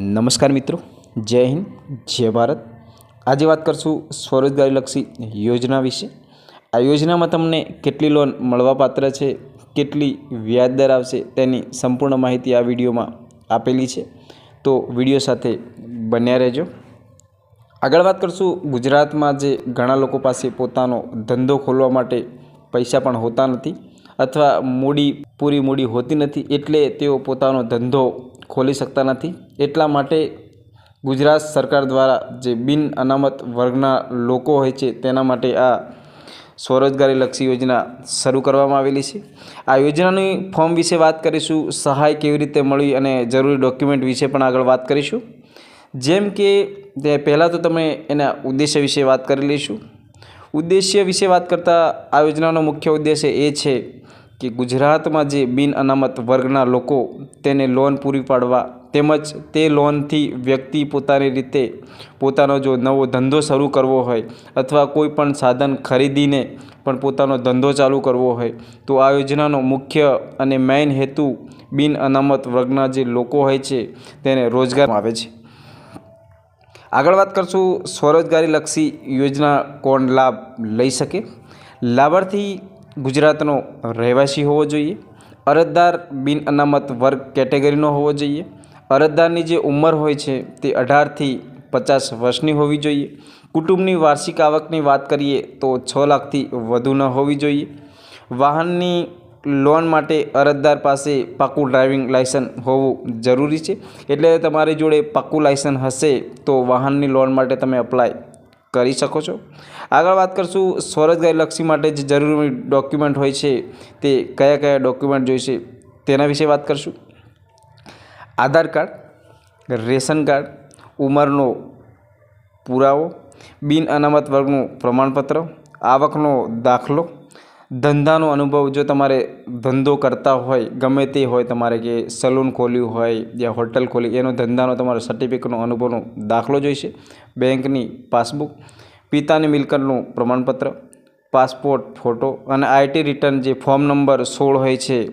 નમસ્કાર મિત્રો, જય હિન્દ, જય ભારત. આજે વાત કરશું સ્વરોજગારીલક્ષી યોજના વિશે. આ યોજનામાં તમને કેટલી લોન મળવાપાત્ર છે, કેટલી વ્યાજ દર આવશે તેની સંપૂર્ણ માહિતી આ વિડીયોમાં આપેલી છે. તો વીડિયો સાથે બન્યા રહેજો. આગળ વાત કરશું ગુજરાતમાં જે ઘણા લોકો પાસે પોતાનો ધંધો ખોલવા માટે પૈસા પણ હોતા નથી અથવા મૂડી પૂરી મૂડી હોતી નથી એટલે તેઓ પોતાનો ધંધો ખોલી શકતા નથી. એટલા માટે ગુજરાત સરકાર દ્વારા જે બિન અનામત વર્ગના લોકો હોય છે, તેના માટે આ સ્વરોજગારીલક્ષી યોજના શરૂ કરવામાં આવેલી છે. આ યોજનાની ફોર્મ વિશે વાત કરીશું, સહાય કેવી રીતે મળી અને જરૂરી ડોક્યુમેન્ટ વિશે પણ આગળ વાત કરીશું. જેમ કે, તે પહેલાં તો તમે એના ઉદ્દેશ્ય વિશે વાત કરી લઈશું. ઉદ્દેશ્ય વિશે વાત કરતાં આ યોજનાનો મુખ્ય ઉદ્દેશ્ય એ છે કે ગુજરાતમાં જે બિન અનામત વર્ગના લોકો તેને લોન પૂરી પાડવા તેમજ તે લોનથી વ્યક્તિ પોતાની રીતે પોતાનો જો નવો ધંધો શરૂ કરવો હોય અથવા કોઈ પણ સાધન ખરીદીને પણ પોતાનો ધંધો ચાલુ કરવો હોય, તો આ યોજનાનો મુખ્ય અને મેઇન હેતુ બિન અનામત વર્ગના જે લોકો હોય છે તેને રોજગાર આવે છે. આગળ વાત કરશું સ્વરોજગારીલક્ષી યોજના કોણ લાભ લઈ શકે? લાભાર્થી ગુજરાતનો રહેવાસી હોવો જોઈએ. અરજદાર બિન અનામત વર્ગ કેટેગરીનો હોવો જોઈએ. અરજદારની જે ઉંમર હોય છે તે અઢારથી પચાસ વર્ષની હોવી જોઈએ. કુટુંબની વાર્ષિક આવકની વાત કરીએ તો છ લાખથી વધુ ન હોવી જોઈએ. વાહનની લોન માટે અરજદાર પાસે પાકું ડ્રાઇવિંગ લાયસન્સ હોવું જરૂરી છે. એટલે તમારી જોડે પાકું લાયસન્સ હશે તો વાહનની લોન માટે તમે અપ્લાય કરી શકો છો. આગળ વાત કરશું સ્વરોજગારીલક્ષી માટે જે જરૂરી ડોક્યુમેન્ટ હોય છે, તે કયા કયા ડોક્યુમેન્ટ જોઈશે તેના વિશે વાત કરશું. આધાર કાર્ડ, રેશન કાર્ડ, ઉંમરનો પુરાવો, બિન અનામત વર્ગનું પ્રમાણપત્ર, આવકનો દાખલો, ધંધાનો અનુભવ જો તમારે ધંધો કરતા હોય, ગમે તે હોય તમારે કે સલૂન ખોલ્યું હોય, યા હોટલ ખોલી, એનો ધંધાનો તમારો સર્ટિફિકેટનો અનુભવનો દાખલો જોઈશે બેંકની પાસબુક, પિતાની મિલકતનું પ્રમાણપત્ર, પાસપોર્ટ, ફોટો અને આઈટી રિટર્ન જે ફોર્મ નંબર સોળ હોય છે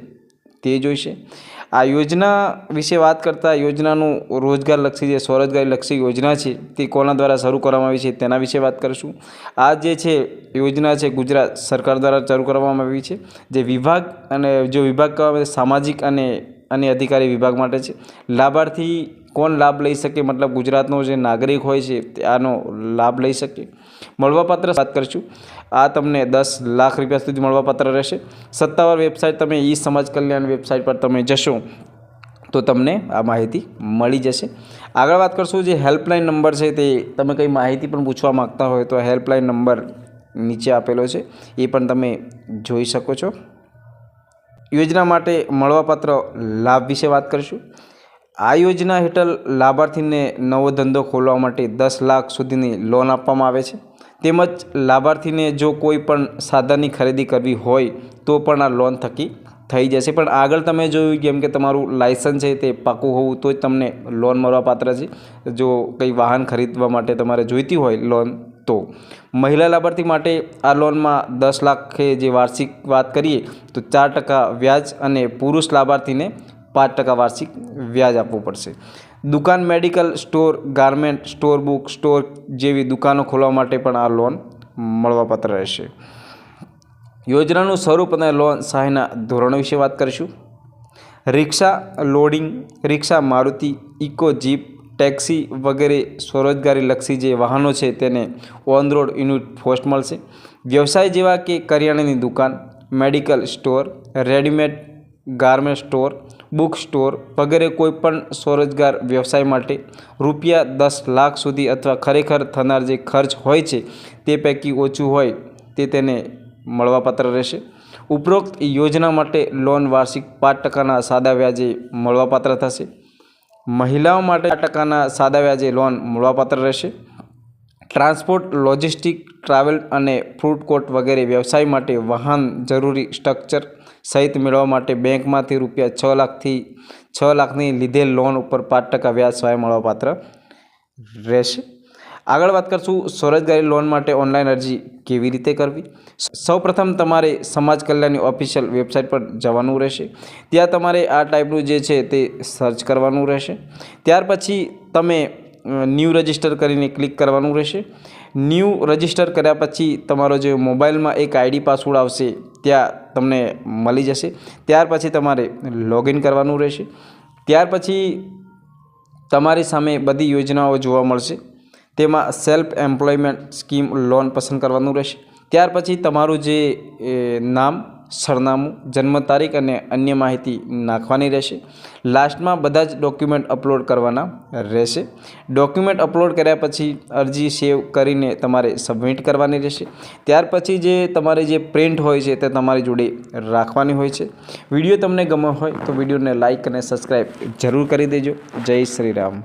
તે જોઈશે. આ યોજના વિશે વાત કરતાં યોજનાનું રોજગારલક્ષી જે સ્વરોજગારીલક્ષી યોજના છે તે કોના દ્વારા શરૂ કરવામાં આવી છે તેના વિશે વાત કરીશું. આ જે છે યોજના છે ગુજરાત સરકાર દ્વારા શરૂ કરવામાં આવી છે. જે વિભાગ અને જો વિભાગ કહેવામાં સામાજિક અને અને અધિકારી વિભાગ માટે છે. લાભાર્થી કોણ લાભ લઈ શકે? મતલબ ગુજરાતનો જે નાગરિક હોય છે આનો લાભ લઈ શકે. મળવાપાત્ર વાત કરીશું. આ તમને દસ લાખ રૂપિયા સુધી મળવાપાત્ર રહેશે. સત્તાવાર વેબસાઇટ તમે ઈ સમાજ કલ્યાણ વેબસાઇટ પર તમે જશો, તો તમને આ માહિતી મળી જશે. આગળ વાત કરશું જે હેલ્પલાઇન નંબર છે તે તમે કંઈ માહિતી પણ પૂછવા માગતા હોય તો હેલ્પલાઇન નંબર નીચે આપેલો છે. એ પણ તમે જોઈ શકો છો. યોજના માટે મળવાપાત્ર લાભ વિશે વાત કરીશું. આ યોજના હેઠળ લાભાર્થીને નવો ધંધો ખોલવા માટે દસ લાખ સુધીની લોન આપવામાં આવે છે. તેમજ લાભાર્થીને જો કોઈ પણ સાધનની ખરીદી કરવી હોય તો પણ આ લોન થકી થઈ જશે. પણ આગળ તમે જોયું કેમ કે તમારું લાયસન્સ છે તે પાકું હોવું તો જ તમને લોન મળવાપાત્ર છે. જો કંઈ વાહન ખરીદવા માટે તમારે જોઈતી હોય લોન તો. મહિલા લાભાર્થી માટે આ લોનમાં દસ લાખે જે વાર્ષિક વાત કરીએ તો ચાર ટકા વ્યાજ અને પુરુષ લાભાર્થીને પાંચ ટકા વાર્ષિક વ્યાજ આપવું પડશે. દુકાન medical store, garment store book store જેવી દુકાનો ખોલવા માટે પણ આ લોન મળવાપાત્ર રહેશે. યોજનાનું સ્વરૂપ અને લોન સહાયના ધોરણો વિશે વાત કરીશું. Rickshaw loading, rickshaw Maruti, Eeco jeep, taxi વગેરે સ્વરોજગારીલક્ષી જે વાહનો છે તેને ઓન રોડ યુનિટ પોસ્ટ મળશે. વ્યવસાય જેવા કે કરિયાણાની દુકાન, medical store, readymade garment store book store વગેરે કોઈપણ સ્વરોજગાર વ્યવસાય માટે રૂપિયા દસ લાખ સુધી અથવા ખરેખર થનાર જે ખર્ચ હોય છે તે પૈકી ઓછું હોય તે તેને મળવાપાત્ર રહેશે. ઉપરોક્ત યોજના માટે લોન વાર્ષિક પાંચ ટકાના સાદા વ્યાજે મળવાપાત્ર થશે. મહિલાઓ માટે ટકાના સાદા વ્યાજે લોન મળવાપાત્ર રહેશે. ટ્રાન્સપોર્ટ, લોજિસ્ટિક, ટ્રાવેલ અને ફૂડ કોર્ટ વગેરે વ્યવસાય માટે વાહન જરૂરી સ્ટ્રક્ચર સહિત મેળવવા માટે બેંકમાંથી રૂપિયા છ લાખથી છ લાખની લીધેલ લોન ઉપર પાંચ ટકા વ્યાજ સહાય મળવાપાત્ર રહેશે. આગળ વાત કરશું સ્વરોજગારી લોન માટે ઓનલાઈન અરજી કેવી રીતે કરવી? સૌપ્રથમ તમારે સમાજ કલ્યાણની ઓફિશિયલ વેબસાઇટ પર જવાનું રહેશે. ત્યાં તમારે આ ટાઈપનું જે છે તે સર્ચ કરવાનું રહેશે. ત્યાર પછી તમે ન્યૂ રજિસ્ટર કરીને ક્લિક કરવાનું રહેશે. ન્યૂ રજિસ્ટર કર્યા પછી તમારો જે મોબાઈલમાં એક આઈડી પાસવર્ડ આવશે ત્યાં તમને મળી જશે. ત્યાર પછી તમારે લોગિન કરવાનું રહેશે. ત્યાર પછી તમારી સામે બધી યોજનાઓ જોવા મળશે. તેમાં સેલ્ફ એમ્પ્લોયમેન્ટ સ્કીમ લોન પસંદ કરવાનું રહેશે. ત્યાર પછી તમારું જે નામ સરનામું, જન્મ તારીખ અને અન્ય માહિતી નાખવાની રહેશે. લાસ્ટમાં બધા જ ડોક્યુમેન્ટ અપલોડ કરવાના રહેશે. ડોક્યુમેન્ટ અપલોડ કર્યા પછી અરજી સેવ કરીને તમારે સબમિટ કરવાની રહેશે. ત્યાર પછી જે તમારે જે પ્રિન્ટ હોય છે તે તમારી જોડે રાખવાની હોય છે. વીડિયો તમને ગમ્યો હોય તો વિડીયોને લાઇક અને સબસ્ક્રાઈબ જરૂર કરી દેજો. જય શ્રી રામ.